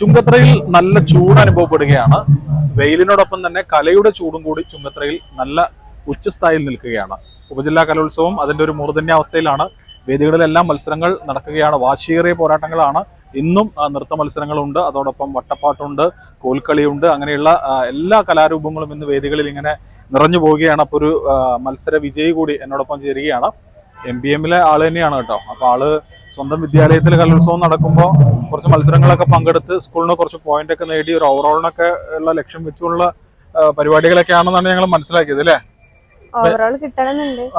ചുങ്കത്രയിൽ നല്ല ചൂട് അനുഭവപ്പെടുകയാണ്. വെയിലിനോടൊപ്പം തന്നെ കലയുടെ ചൂടും കൂടി ചുങ്കത്രയിൽ നല്ല ഉച്ചസ്ഥായിൽ നിൽക്കുകയാണ്. ഉപജില്ലാ കലോത്സവം അതിന്റെ ഒരു മൂർധന്യാവസ്ഥയിലാണ് വേദികളിലെല്ലാം മത്സരങ്ങൾ നടക്കുകയാണ്. വാശിയേറിയ പോരാട്ടങ്ങളാണ്. ഇന്നും നൃത്ത മത്സരങ്ങളുണ്ട്. അതോടൊപ്പം വട്ടപ്പാട്ടുണ്ട് കോൽക്കളിയുണ്ട്. അങ്ങനെയുള്ള എല്ലാ കലാരൂപങ്ങളും ഇന്ന് വേദികളിൽ ഇങ്ങനെ നിറഞ്ഞു പോവുകയാണ്. അപ്പോൾ ഒരു മത്സര വിജയി കൂടി എന്നോടൊപ്പം ചേരുകയാണ്. എം ബി എമ്മിലെ ആൾ തന്നെയാണ് കേട്ടോ. അപ്പൊ ആൾ സ്വന്തം വിദ്യാലയത്തിൽ കലോത്സവം നടക്കുമ്പോൾ കുറച്ച് മത്സരങ്ങളൊക്കെ പങ്കെടുത്ത് സ്കൂളിന് കുറച്ച് പോയിന്റ് ഒക്കെ നേടി ഒരു ഓവറോളിനൊക്കെ ഉള്ള ലക്ഷ്യം വെച്ചുള്ള പരിപാടികളൊക്കെ ആണെന്നാണ് ഞങ്ങൾ മനസ്സിലാക്കിയത് അല്ലേ?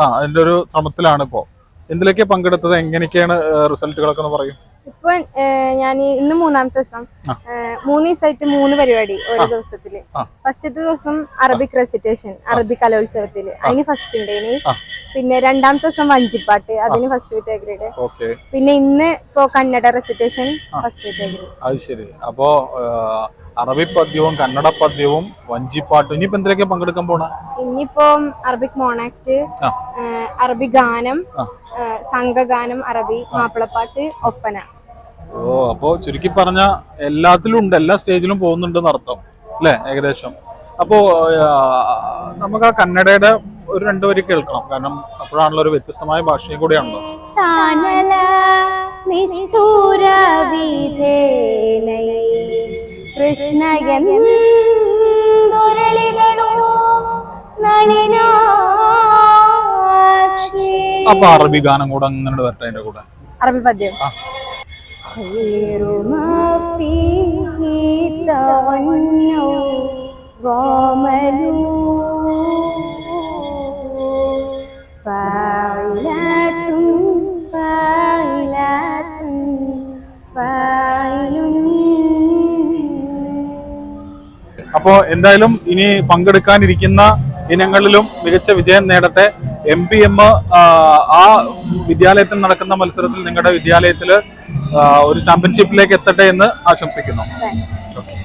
ആ അതിന്റെ ഒരു ശ്രമത്തിലാണ് ഇപ്പോ. എന്തിലൊക്കെ പങ്കെടുത്തത്? എങ്ങനെയൊക്കെയാണ് റിസൾട്ടുകളൊക്കെ പറയും. ഇപ്പൊ ഞാൻ ഇന്ന് മൂന്നാമത്തെ ദിവസം. മൂന്ന് ദിവസമായിട്ട് മൂന്ന് പരിപാടി ഓരോ ദിവസത്തിൽ. ഫസ്റ്റത്തെ ദിവസം അറബിക് റെസിറ്റേഷൻ അറബിക് കലോത്സവത്തിൽ. അതിന് ഫസ്റ്റ് ഉണ്ട് ഇനി പിന്നെ രണ്ടാമത്തെ ദിവസം വഞ്ചിപ്പാട്ട് അതിന് ഫസ്റ്റ് വിത്ത് ഗ്രേഡ്. പിന്നെ ഇന്ന് ഇപ്പോ Kannada recitation. First with grade. അത് ശരി. അപ്പോ അറബി പദ്യവും കന്നഡ പദ്യവും വഞ്ചിപ്പാട്ടും. ഇനിയിപ്പോ എന്തിലൊക്കെ പങ്കെടുക്കാൻ പോണ? ഇനിയിപ്പം അറബിക് മോണാക്ട് അറബി ഗാനം. സംഘഗാനം അറബി മാപ്പിളപ്പാട്ട് ഒപ്പന. ഓ അപ്പോ ചുരുക്കി പറഞ്ഞ എല്ലാത്തിലും ഉണ്ട് എല്ലാ സ്റ്റേജിലും പോകുന്നുണ്ടെന്ന് അർത്ഥം അല്ലേ? ഏകദേശം. അപ്പോ നമുക്ക് ആ കന്നഡയുടെ ഒരു രണ്ടു വരി കേൾക്കണം കാരണം അപ്പോഴാണല്ലോ ഒരു വ്യത്യസ്തമായ ഭാഷയും കൂടിയാണല്ലോ. നിഷ്ഠൂര അപ്പൊ അറബി ഗാനം കൂടെ അങ്ങനെ വരട്ടെ അതിന്റെ കൂടെ. അറബി പദ്യം. അപ്പോ എന്തായാലും ഇനി പങ്കെടുക്കാനിരിക്കുന്ന ഇനങ്ങളിലും മികച്ച വിജയം നേടട്ടെ എം പി എം ആ വിദ്യാലയത്തിൽ നടക്കുന്ന മത്സരത്തിൽ നിങ്ങളുടെ വിദ്യാലയത്തിൽ ഒരു ചാമ്പ്യൻഷിപ്പിലേക്ക് എത്തട്ടെ എന്ന് ആശംസിക്കുന്നു. Okay.